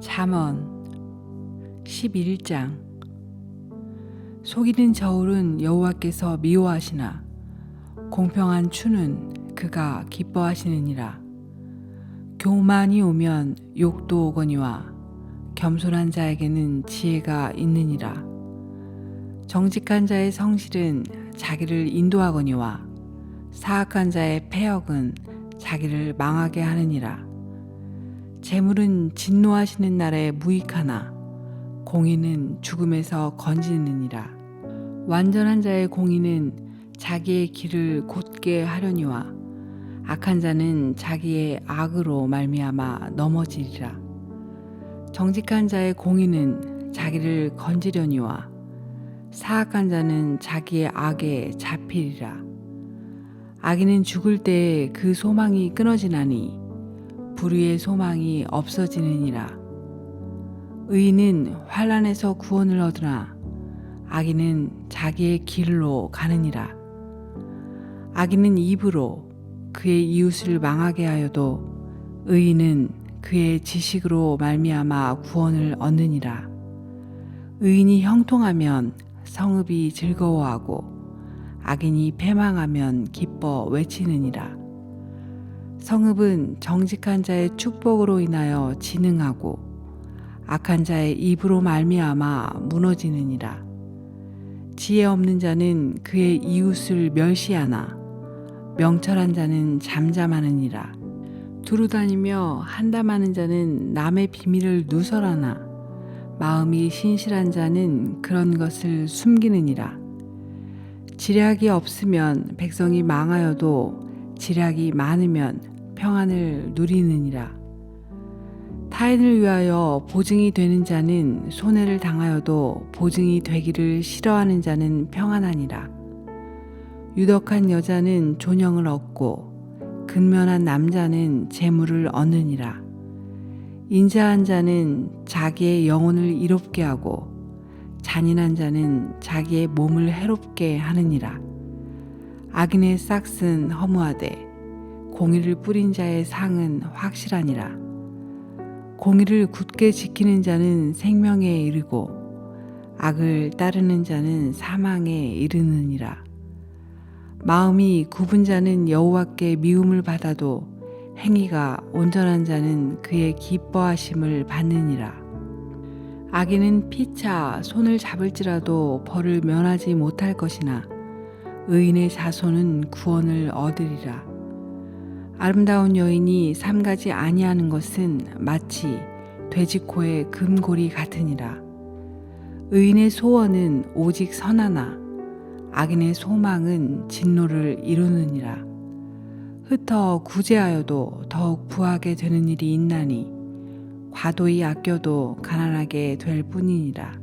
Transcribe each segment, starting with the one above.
잠언 11장. 속이는 저울은 여호와께서 미워하시나 공평한 추는 그가 기뻐하시느니라. 교만이 오면 욕도 오거니와 겸손한 자에게는 지혜가 있느니라. 정직한 자의 성실은 자기를 인도하거니와 사악한 자의 패역은 자기를 망하게 하느니라 재물은 진노하시는 날에 무익하나 공의는 죽음에서 건지느니라. 완전한 자의 공의는 자기의 길을 곧게 하려니와 악한 자는 자기의 악으로 말미암아 넘어지리라. 정직한 자의 공의는 자기를 건지려니와 사악한 자는 자기의 악에 잡히리라. 악인은 죽을 때에 그 소망이 끊어지나니 불의의 소망이 없어지느니라. 의인은 환란에서 구원을 얻으나 악인은 자기의 길로 가느니라. 악인은 입으로 그의 이웃을 망하게 하여도 의인은 그의 지식으로 말미암아 구원을 얻느니라. 의인이 형통하면 성읍이 즐거워하고 악인이 패망하면 기뻐 외치느니라. 성읍은 정직한 자의 축복으로 인하여 진흥하고 악한 자의 입으로 말미암아 무너지느니라. 지혜 없는 자는 그의 이웃을 멸시하나 명철한 자는 잠잠하느니라. 두루다니며 한담하는 자는 남의 비밀을 누설하나 마음이 신실한 자는 그런 것을 숨기느니라. 지략이 없으면 백성이 망하여도 지략이 많으면 평안을 누리느니라. 타인을 위하여 보증이 되는 자는 손해를 당하여도 보증이 되기를 싫어하는 자는 평안하니라. 유덕한 여자는 존영을 얻고 근면한 남자는 재물을 얻느니라. 인자한 자는 자기의 영혼을 이롭게 하고 잔인한 자는 자기의 몸을 해롭게 하느니라. 악인의 싹은 허무하되 공의를 뿌린 자의 상은 확실하니라. 공의를 굳게 지키는 자는 생명에 이르고 악을 따르는 자는 사망에 이르느니라. 마음이 굽은 자는 여호와께 미움을 받아도 행위가 온전한 자는 그의 기뻐하심을 받느니라. 악인은 피차 손을 잡을지라도 벌을 면하지 못할 것이나 의인의 자손은 구원을 얻으리라. 아름다운 여인이 삼가지 아니하는 것은 마치 돼지코의 금고리 같으니라. 의인의 소원은 오직 선하나 악인의 소망은 진노를 이루느니라. 흩어 구제하여도 더욱 부하게 되는 일이 있나니 과도히 아껴도 가난하게 될 뿐이니라.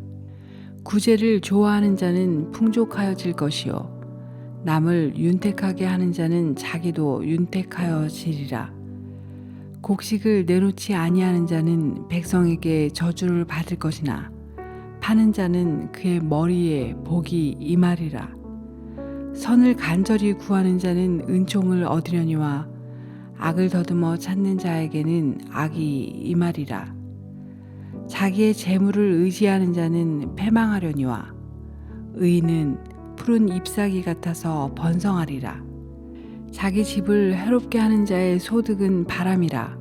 구제를 좋아하는 자는 풍족하여질 것이요 남을 윤택하게 하는 자는 자기도 윤택하여지리라. 곡식을 내놓지 아니하는 자는 백성에게 저주를 받을 것이나 파는 자는 그의 머리에 복이 임하리라. 선을 간절히 구하는 자는 은총을 얻으려니와 악을 더듬어 찾는 자에게는 악이 임하리라. 자기의 재물을 의지하는 자는 패망하려니와 의인은 푸른 잎사귀 같아서 번성하리라. 자기 집을 해롭게 하는 자의 소득은 바람이라.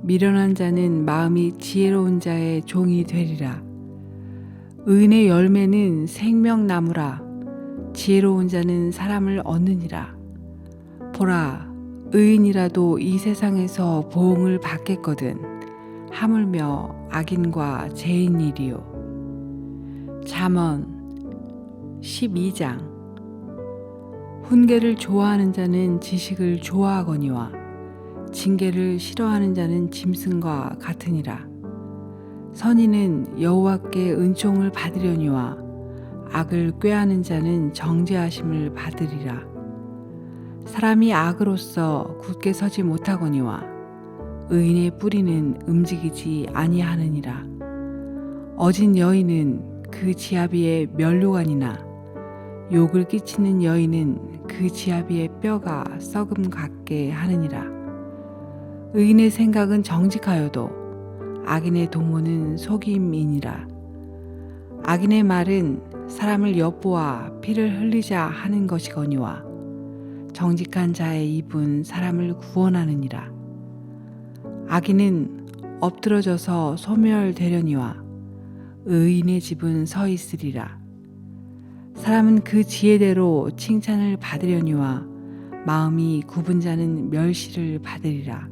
미련한 자는 마음이 지혜로운 자의 종이 되리라. 의인의 열매는 생명나무라. 지혜로운 자는 사람을 얻느니라. 보라, 의인이라도 이 세상에서 보응을 받겠거든. 하물며 악인과 죄인일이요. 잠언 12장 훈계를 좋아하는 자는 지식을 좋아하거니와 징계를 싫어하는 자는 짐승과 같으니라. 선인은 여호와께 은총을 받으려니와 악을 꾀하는 자는 정죄하심을 받으리라. 사람이 악으로서 굳게 서지 못하거니와 의인의 뿌리는 움직이지 아니하느니라. 어진 여인은 그 지아비의 멸류관이나 욕을 끼치는 여인은 그 지아비의 뼈가 썩음 같게 하느니라. 의인의 생각은 정직하여도 악인의 도모는 속임이니라. 악인의 말은 사람을 엿보아 피를 흘리자 하는 것이거니와 정직한 자의 입은 사람을 구원하느니라. 악인은 엎드러져서 소멸되려니와 의인의 집은 서 있으리라. 사람은 그 지혜대로 칭찬을 받으려니와 마음이 굽은 자는 멸시를 받으리라.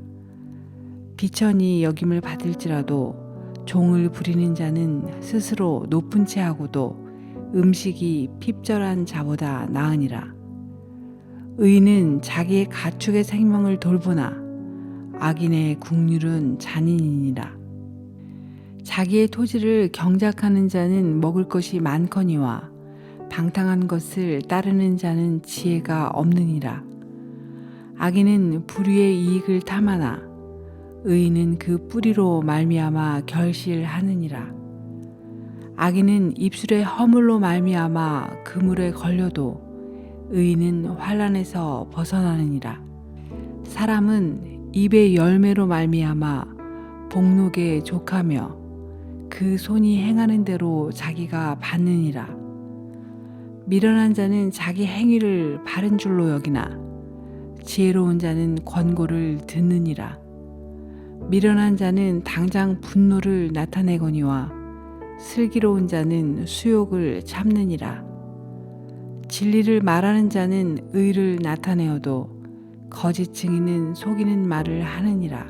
비천이 여김을 받을지라도 종을 부리는 자는 스스로 높은 채 하고도 음식이 핍절한 자보다 나으니라. 의인은 자기의 가축의 생명을 돌보나 악인의 국률은 잔인이니라. 자기의 토지를 경작하는 자는 먹을 것이 많거니와 방탕한 것을 따르는 자는 지혜가 없느니라. 악인은 불의의 이익을 탐하나 의인은 그 뿌리로 말미암아 결실하느니라. 악인은 입술의 허물로 말미암아 그물에 걸려도 의인은 환란에서 벗어나느니라. 사람은 입의 열매로 말미암아 복록에 족하며 그 손이 행하는 대로 자기가 받느니라. 미련한 자는 자기 행위를 바른 줄로 여기나 지혜로운 자는 권고를 듣느니라. 미련한 자는 당장 분노를 나타내거니와 슬기로운 자는 수욕을 참느니라. 진리를 말하는 자는 의를 나타내어도 거짓 증인은 속이는 말을 하느니라.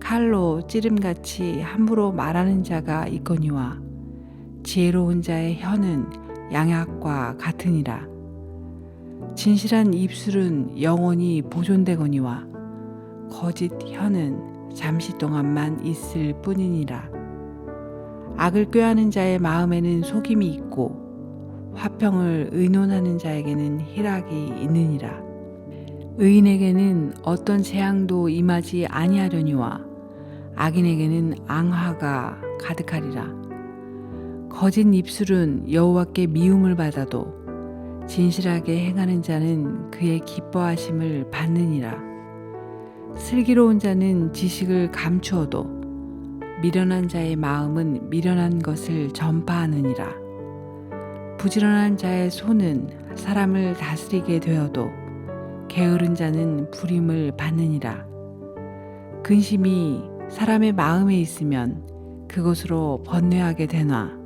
칼로 찌름같이 함부로 말하는 자가 있거니와 지혜로운 자의 혀는 양약과 같으니라. 진실한 입술은 영원히 보존되거니와 거짓 혀는 잠시 동안만 있을 뿐이니라. 악을 꾀하는 자의 마음에는 속임이 있고 화평을 의논하는 자에게는 희락이 있느니라. 의인에게는 어떤 재앙도 임하지 아니하려니와 악인에게는 앙화가 가득하리라. 거짓 입술은 여호와께 미움을 받아도 진실하게 행하는 자는 그의 기뻐하심을 받느니라. 슬기로운 자는 지식을 감추어도 미련한 자의 마음은 미련한 것을 전파하느니라. 부지런한 자의 손은 사람을 다스리게 되어도 게으른 자는 불임을 받느니라. 근심이 사람의 마음에 있으면 그것으로 번뇌하게 되나